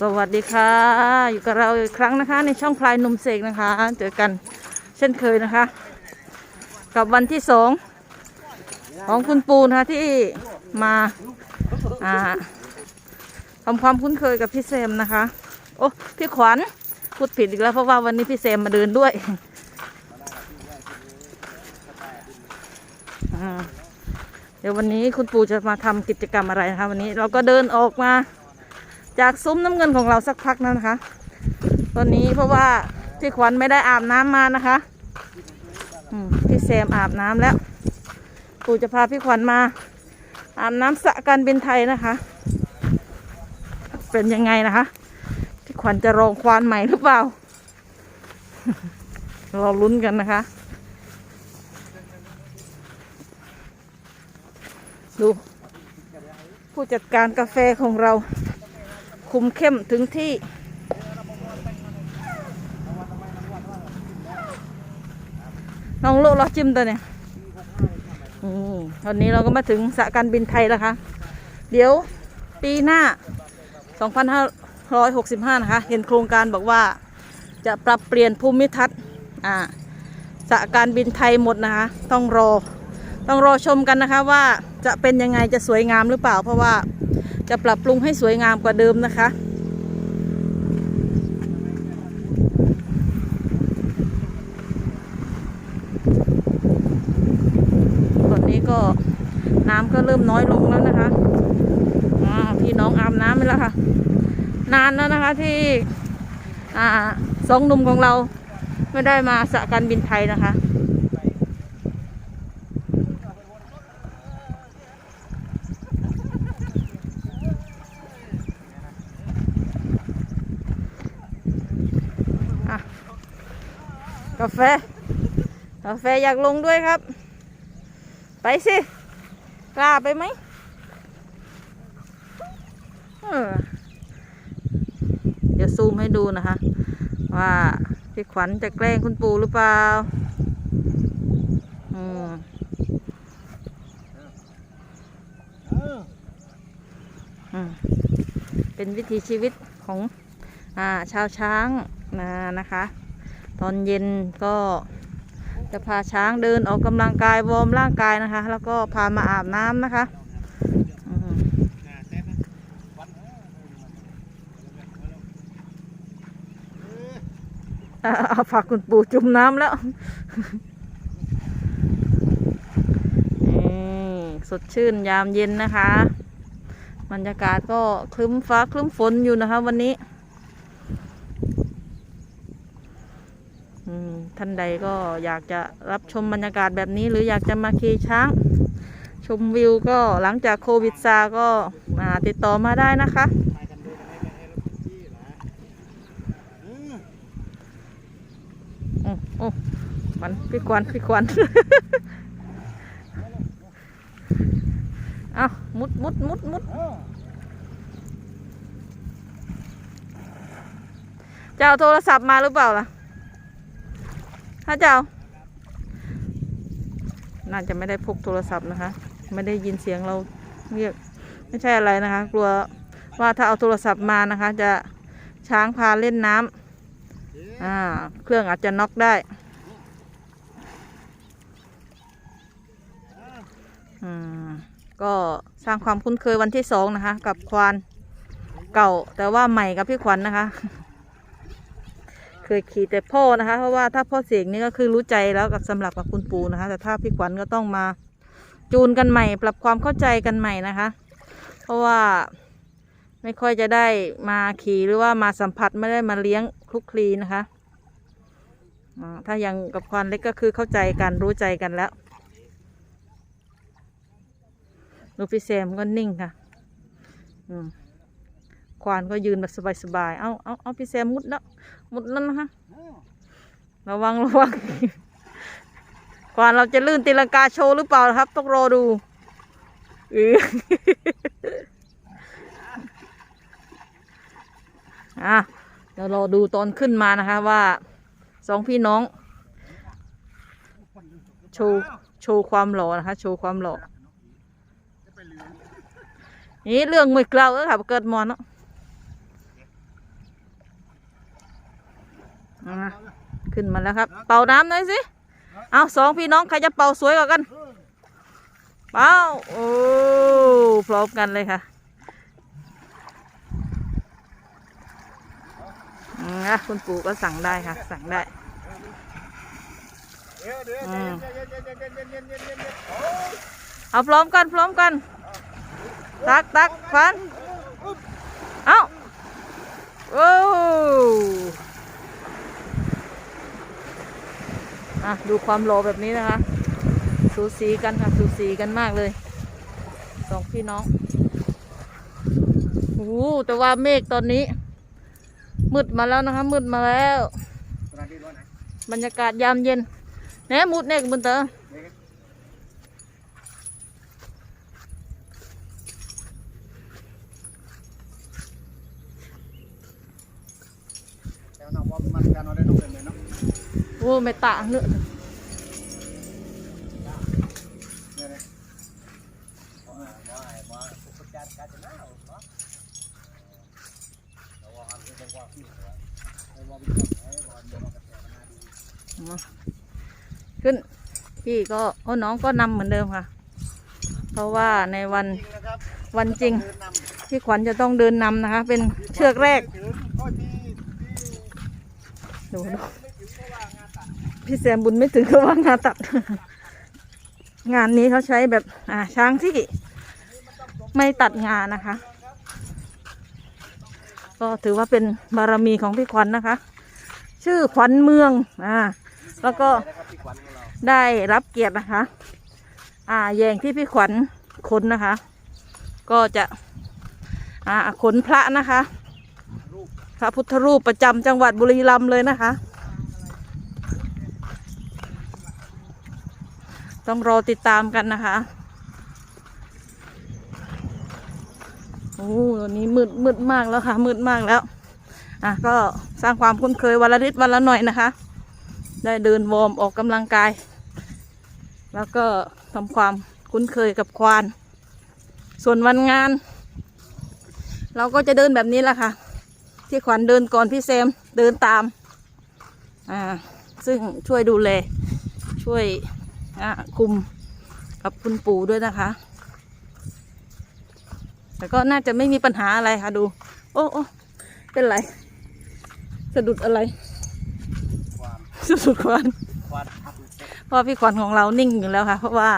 สวัสดีค่ะ อยู่กับเราอีกครั้งนะคะ ในช่องพลายหนุ่มเสกนะคะ เจอกันเช่นเคยนะคะ กับวันที่สองของคุณปูนะคะที่มาอ่าทำความคุ้นเคยกับพี่เซมนะคะ โอ้พี่ขวัญพูดผิดอีกแล้วเพราะว่าวันนี้พี่เซมมาเดินด้วยเดี๋ยววันนี้คุณปูจะมาทำกิจกรรมอะไรนะคะวันนี้เราก็เดินออกมา จากซุ้มน้ำเงินของเราสักพักแล้วนะคะ ตอนนี้เพราะว่าพี่ขวัญไม่ได้อาบน้ำมานะคะพี่แซมอาบน้ำแล้ว ปู่จะพาพี่ขวัญมา อาบน้ำสะการบินไทยนะคะ เป็นยังไงนะคะ พี่ขวัญจะรองควานใหม่หรือเปล่า เราลุ้นกันนะคะ ดู ผู้จัดการกาแฟของเรา คุมเข้มถึงที่ น้องโลกเราจิ้มตัวเนี่ยอืมตอนนี้เราก็มาถึงสะการบินไทยแล้วค่ะ เดี๋ยวปีหน้า 2565 นะคะ เห็นโครงการบอกว่าจะปรับเปลี่ยนภูมิทัศน์อ่าสะการบินไทยหมดนะคะ ต้องรอ ต้องรอชมกันนะคะว่า จะเป็นยังไงจะสวยงามหรือเปล่า เพราะว่าจะปรับปรุงให้สวยงามกว่าเดิมนะคะตอนนี้ก็น้ำก็เริ่มน้อยลงแล้วนะคะพี่น้องอาบน้ำไปแล้วค่ะ นานแล้วนะคะที่อสองหนุ่มของเราไม่ได้มาสะการบินไทยนะคะ กาแฟ กาแฟอยากลงด้วยครับ ไปสิ กล้าไปไหมเดี๋ยวซูมให้ดูนะคะ ว่าพี่ขวัญจะแกล้งคุณปู่หรือเปล่าอืมอืมเป็นวิถีชีวิตของอ่าชาวช้างนะนะคะ ตอนเย็นก็จะพาช้างเดินออกกำลังกายวอร์มร่างกายนะคะ แล้วก็พามาอาบน้ำนะคะเอาฝากคุณปู่จุ่มน้ำแล้วสดชื่นยามเย็นนะคะ บรรยากาศก็คลึ้มฟ้าคลึ้มฝนอยู่นะคะวันนี้ อืม ท่านใดก็อยากจะรับชมบรรยากาศแบบนี้ หรืออยากจะมาขี่ช้าง ชมวิวก็หลังจากโควิดซาก็มาติดต่อมาได้นะคะ โอ้โอ้มันพี่ควันพี่ควันเอามุดมุดมุดมุดจะเอาโทรศัพท์มาหรือเปล่าล่ะ ถ้าจะเอาน่าจะไม่ได้พกโทรศัพท์นะคะ ไม่ได้ยินเสียงเราเรียกไม่ใช่อะไรนะคะ กลัวว่าถ้าเอาโทรศัพท์มานะคะ จะช้างพาเล่นน้ำอ่าเครื่องอาจจะน็อกได้อืมก็สร้างความคุ้นเคยวันที่สองนะคะ กับควานเก่าแต่ว่าใหม่กับพี่ขวัญนะคะ เคยขี่แต่พ่อนะคะ เพราะว่าถ้าพ่อเสียงนี่ก็คือรู้ใจแล้วกับสำหรับกับคุณปูนะคะ แต่ถ้าพี่ขวัญก็ต้องมาจูนกันใหม่ ปรับความเข้าใจกันใหม่นะคะ เพราะว่าไม่ค่อยจะได้มาขี่หรือว่ามาสัมผัสไม่ได้มาเลี้ยงคลุกคลีนะคะถ้ายังกับควานเล็กก็คือเข้าใจกันรู้ใจกันแล้วลูกพี่แซมก็นิ่งค่ะควานก็ยืนแบบสบายๆ เอาเอาเอาพี่แซมมุดแล้ว มุดแล้วนะคะระวังระวังควานเราจะลื่นตีลังกาโชว์หรือเปล่าครับ ต้องรอดูเอออะเดี๋ยวรอดูตอนขึ้นมานะคะว่าสองพี่น้อง โชว์โชว์ความหล่อนะคะ โชว์ความหล่อนี่เรื่องมือกลาเออค่ะเกิดมอนเนาะ ขึ้นมาแล้วครับ เป่าน้ำหน่อยสิ เอาสองพี่น้องใครจะเป่าสวยกว่ากัน เป่า โอ้ พร้อมกันเลยค่ะอะคุณปู่ก็สั่งได้ค่ะ สั่งได้เอาพร้อมกันพร้อมกัน ตักตักฟัน เอาโอ้ อะดูความโลแบบนี้นะคะสูสีกันค่ะสูสีกันมากเลยสองพี่น้องโอ้แต่ว่าเมฆตอนนี้ มืดมาแล้วนะคะ มืดมาแล้ว บรรยากาศยามเย็นแหนมุดเนี่ยบุญเตอมันการอาได้นกเป็ไหม นกระแสมันน่าดีมาขึ้นพี่ก็โอ้น้องก็นำเหมือนเดิมค่ะ เพราะว่าในวันจริงนะครับวันจริงเดินนำพี่ขวัญจะต้องเดินนำนะคะ เป็นเชือกแรกถึงข้อที่ที่ ดูดูไม่ถึงเพราะว่างานตัดพี่แซมบุญไม่ถึงก็ว่างานตัด งานนี้เขาใช้แบบอ่าช้างที่ไม่ตัดงานนะคะ ก็ถือว่าเป็นบารมีของพี่ขวัญนะคะ ชื่อขวัญเมืองอ่าแล้วก็ได้รับเกียรตินะคะ อ่าแยงที่พี่ขวัญขนนะคะ ก็จะ อ่าขนพระนะคะ ระพุทธรูปประจำจังหวัดบุรีรัมย์เลยนะคะ ต้องรอติดตามกันนะคะ โอ้ตอนนี้มืดมืดมากแล้วค่ะ มืดมากแล้ว อะก็สร้างความคุ้นเคยวันละนิดวันละหน่อยนะคะ ได้เดินวอร์มออกกำลังกาย แล้วก็ทำความคุ้นเคยกับควาน ส่วนวันงาน เราก็จะเดินแบบนี้แหละค่ะ ที่ขวัญเดินก่อนพี่แซมเดินตาม อ่า ซึ่งช่วยดูแล ช่วยอ่าคุมกับคุณปู่ด้วยนะคะ แต่ก็น่าจะไม่มีปัญหาอะไรค่ะดู โอ้โอ้เป็นไร สะดุดอะไร สะดุดควันเพราะพี่ขวัญของเรานิ่งอยู่แล้วค่ะ เพราะว่า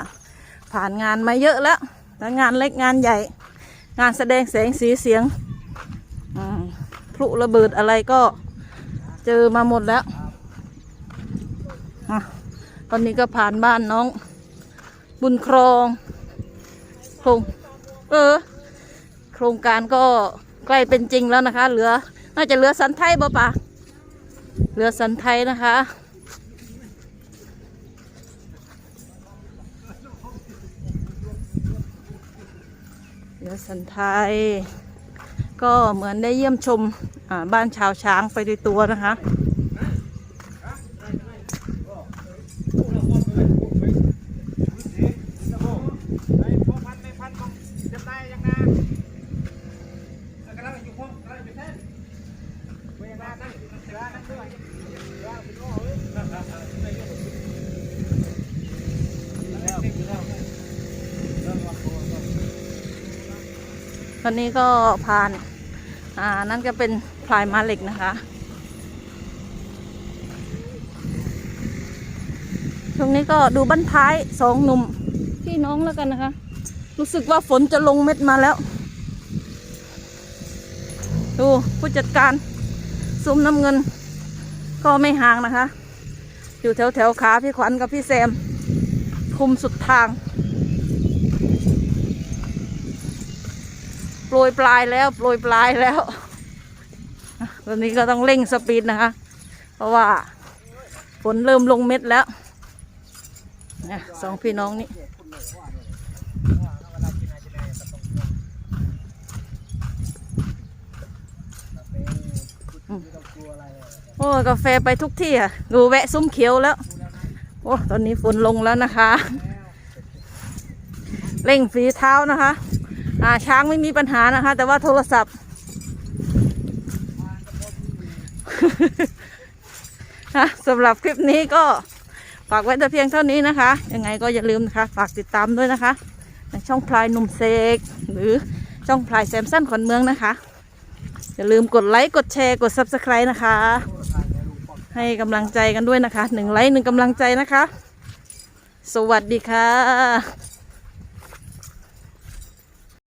ผ่านงานมาเยอะแล้วทั้งงานเล็กงานใหญ่ งานแสดงแสงสีเสียง ลุระเบิดอะไรก็เจอมาหมดแล้วอตอนนี้ก็ผ่านบ้านน้อง บุญครองโครงเออ โครงการก็ใกล้เป็นจริงแล้วนะคะ เหลือ น่าจะเหลือสันไทยบ่ปะเหลือสันไทยนะคะเรือสันไทย ก็เหมือนได้เยี่ยมชมบ้านชาวช้างไปในตัวนะคะ ไอ้พ่อพันธุ์แม่พันธุ์ต้องจำได้ยังนะกำลังอยู่ห้องกำลังอยู่แท่นไม่ยังได้นั่งอยู่นั่งนั่งด้วยย่างเป็นง้อเอ้ยนั่งนั่งนั่งไม่ยกแล้วแล้วแล้วมาโคตร ตอนนี้ก็ผ่าน อ่า นั่นก็เป็นพลายมาเหล็กนะคะช่วงนี้ก็ดูบ้านท้ายสองหนุ่มพี่น้องแล้วกันนะคะ รู้สึกว่าฝนจะลงเม็ดมาแล้ว ดูผู้จัดการซุ้มน้ำเงิน ก็ไม่ห่างนะคะ อยู่แถวแถวขาพี่ขวัญกับพี่แซม คุมสุดทาง โป รยปลายแล้วโปรยปลายแล้วตอนนี้ก็ต้องเร่งสปีดนะคะ เพราะว่าฝนเริ่มลงเม็ดแล้วนะสองพี่น้องนี่โอ้กาแฟไปทุกที่อะดูแวะซุ้มเขียวแล้ว โอ้ ตอนนี้ฝนลงแล้วนะคะ เร่งฝีเท้านะคะ อ่าช้างไม่มีปัญหานะคะ แต่ว่าโทรศัพท์ สำหรับคลิปนี้ก็ฝากไว้แต่เพียงเท่านี้นะคะ ยังไงก็อย่าลืมนะคะ ฝากติดตามด้วยนะคะในช่องพลายหนุ่มเสกหรือช่องพลายแซมสันขอนเมืองนะคะ อย่าลืมกดไลค์ กดแชร์ กด subscribe นะคะ ให้กำลังใจกันด้วยนะคะหนึ่งไลค์หนึ่งกำลังใจนะคะ สวัสดีค่ะ